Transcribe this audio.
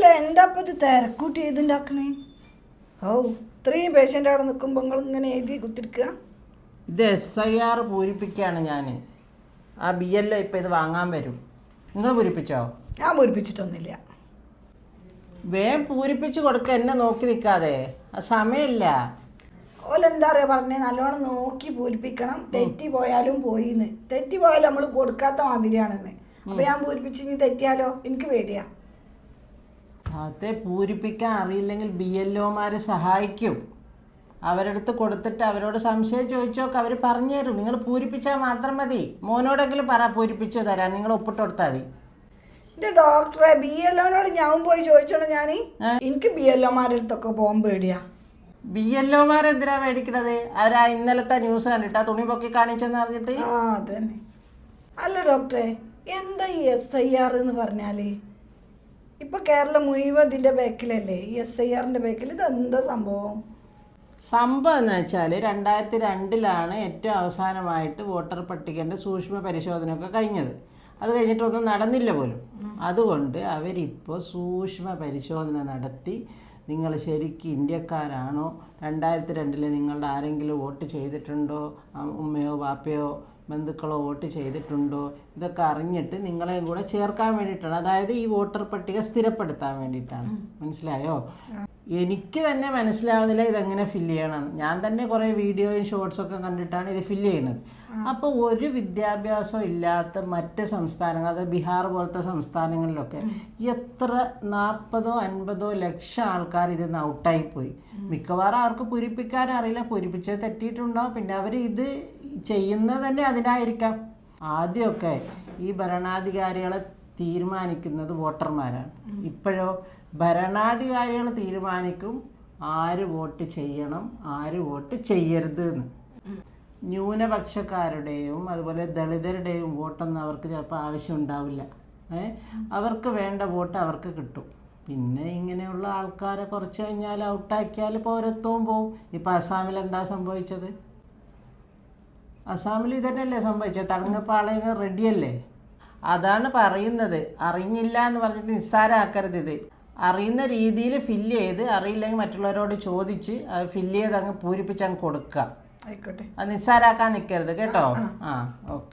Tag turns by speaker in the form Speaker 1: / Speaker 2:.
Speaker 1: അല്ല എന്താ ഇപ്പം ഇത് തിരക്കൂട്ടി എഴുതുണ്ടാക്കണേ ഓ ഇത്രയും പേഷ്യന്റ് അവിടെ നിൽക്കുമ്പോൾ നിങ്ങൾ ഇങ്ങനെ എഴുതി കുത്തിരിക്കുക?
Speaker 2: ഇത് എസ് ഐ ആർ പൂരിപ്പിക്കുകയാണ് ഞാൻ ആ ബി എൽ ഇപ്പം ഇത് വാങ്ങാൻ വരും. നിങ്ങൾ പൂരിപ്പിച്ചോ?
Speaker 1: ഞാൻ പൂരിപ്പിച്ചിട്ടൊന്നുമില്ല.
Speaker 2: വേഗം പൂരിപ്പിച്ച് കൊടുക്കുക എന്നെ നോക്കി നിൽക്കാതെ. ആ സമയമില്ല.
Speaker 1: ഓലെന്താ പറയുക പറഞ്ഞേ? നല്ലോണം നോക്കി പൂരിപ്പിക്കണം. തെറ്റി പോയാലും പോയിന്ന്. തെറ്റി പോയാലും നമ്മൾ കൊടുക്കാത്ത മാതിരിയാണെന്ന്. അപ്പോൾ ഞാൻ പൂരിപ്പിച്ച് ഇനി തെറ്റിയാലോ? എനിക്ക് പേടിയാ.
Speaker 2: അതെ പൂരിപ്പിക്കാൻ അറിയില്ലെങ്കിൽ ബി എൽ ഒമാർ സഹായിക്കും. അവരടുത്ത് കൊടുത്തിട്ട് അവരോട് സംശയം ചോദിച്ചോക്കെ അവർ പറഞ്ഞു തരും നിങ്ങൾ പൂരിപ്പിച്ചാൽ മാത്രം മതി. മോനോടെങ്കിലും പറ പൂരിപ്പിച്ചു തരാം നിങ്ങൾ ഒപ്പിട്ട് കൊടുത്താൽ മതി.
Speaker 1: എന്റെ ഡോക്ടറെ ബി എൽ ഒനോട് ഞാൻ പോയി ചോദിച്ചോളൂ ഞാൻ എനിക്ക് ബി എൽ ഒമാരുടെ അടുത്തൊക്കെ പോകാൻ പേടിയാ.
Speaker 2: ബി എൽ ഒമാരെന്തിനാ മേടിക്കണത്? അവരാ ഇന്നലത്തെ ന്യൂസ് കണ്ടിട്ട് ആ തുണി പൊക്കി കാണിച്ചെന്ന് പറഞ്ഞിട്ട്?
Speaker 1: ആ അതന്നെ. അല്ല ഡോക്ടറെ എന്താ ഈ എസ് ഐ ആർ എന്ന് പറഞ്ഞാൽ? ഇപ്പൊ കേരളം മുഴുവൻ ഇതിന്റെ ബാക്കിലല്ലേ? ഈ എസ് ഐ ആറിന്റെ ബാക്കിൽ ഇത് എന്താ സംഭവം?
Speaker 2: സംഭവം എന്ന് വെച്ചാൽ രണ്ടായിരത്തി രണ്ടിലാണ് ഏറ്റവും അവസാനമായിട്ട് വോട്ടർ പട്ടികന്റെ സൂക്ഷ്മ പരിശോധനയൊക്കെ കഴിഞ്ഞത്. അത് കഴിഞ്ഞിട്ടൊന്നും നടന്നില്ല പോലും. അതുകൊണ്ട് അവരിപ്പോൾ സൂക്ഷ്മ പരിശോധന നടത്തി നിങ്ങൾ ശരിക്കും ഇന്ത്യക്കാരാണോ? രണ്ടായിരത്തി രണ്ടിൽ നിങ്ങളുടെ ആരെങ്കിലും വോട്ട് ചെയ്തിട്ടുണ്ടോ? ഉമ്മയോ ബാപ്പയോ ബന്ധുക്കളോ വോട്ട് ചെയ്തിട്ടുണ്ടോ? ഇതൊക്കെ അറിഞ്ഞിട്ട് നിങ്ങളെയും കൂടെ ചേർക്കാൻ വേണ്ടിയിട്ടാണ്. അതായത് ഈ വോട്ടർ പട്ടിക സ്ഥിരപ്പെടുത്താൻ വേണ്ടിയിട്ടാണ്. മനസ്സിലായോ? എനിക്ക് തന്നെ മനസ്സിലാവുന്നില്ല ഇതെങ്ങനെ ഫില്ല് ചെയ്യണം. ഞാൻ തന്നെ കുറേ വീഡിയോയും ഷോർട്സും ഒക്കെ കണ്ടിട്ടാണ് ഇത് ഫില്ല് ചെയ്യുന്നത്. അപ്പോൾ ഒരു വിദ്യാഭ്യാസം ഇല്ലാത്ത മറ്റ് സംസ്ഥാനങ്ങൾ അതായത് ബീഹാർ പോലത്തെ സംസ്ഥാനങ്ങളിലൊക്കെ എത്ര നാൽപ്പതോ അൻപതോ ലക്ഷം ആൾക്കാർ ഇതിന്ന് ഔട്ടായി പോയി. മിക്കവാറും അവർക്ക് പൂരിപ്പിക്കാൻ അറിയില്ല. പൂരിപ്പിച്ചത് തെറ്റിയിട്ടുണ്ടാവും. പിന്നെ അവർ ഇത് ചെയ്യുന്നത് തന്നെ അതിനായിരിക്കാം. ആദ്യമൊക്കെ ഈ ഭരണാധികാരികളെ തീരുമാനിക്കുന്നത് വോട്ടർമാരാണ്. ഇപ്പോഴോ ഭരണാധികാരികൾ തീരുമാനിക്കും ആര് വോട്ട് ചെയ്യണം ആര് വോട്ട് ചെയ്യരുത് എന്ന് ന്യൂനപക്ഷക്കാരുടെയും അതുപോലെ ദളിതരുടെയും വോട്ടൊന്നും അവർക്ക് ചിലപ്പോൾ ആവശ്യം ഉണ്ടാവില്ല. അവർക്ക് വേണ്ട വോട്ട് അവർക്ക് കിട്ടും. പിന്നെ ഇങ്ങനെയുള്ള ആൾക്കാരെ കുറച്ച് കഴിഞ്ഞാൽ ഔട്ടാക്കിയാൽ പൗരത്വവും പോവും. ഇപ്പം അസാമിൽ എന്താ സംഭവിച്ചത്? അസാമിൽ ഇതന്നെയല്ലേ സംഭവിച്ചത്? തടങ്കപ്പാളയങ്ങൾ റെഡിയല്ലേ അതാണ് പറയുന്നത്. അറിഞ്ഞില്ല എന്ന് പറഞ്ഞിട്ട് നിസ്സാരമാക്കരുത് ഇത്. അറിയുന്ന രീതിയിൽ ഫില്ല് ചെയ്ത് അറിയില്ലെങ്കിൽ മറ്റുള്ളവരോട് ചോദിച്ച് അത് ഫില്ല് ചെയ്ത് അങ്ങ് പൂരിപ്പിച്ച് അങ്ങ് കൊടുക്കുക.
Speaker 1: ആയിക്കോട്ടെ.
Speaker 2: അത് നിസ്സാരാക്കാൻ നിൽക്കരുത് കേട്ടോ? ആ ഓക്കെ.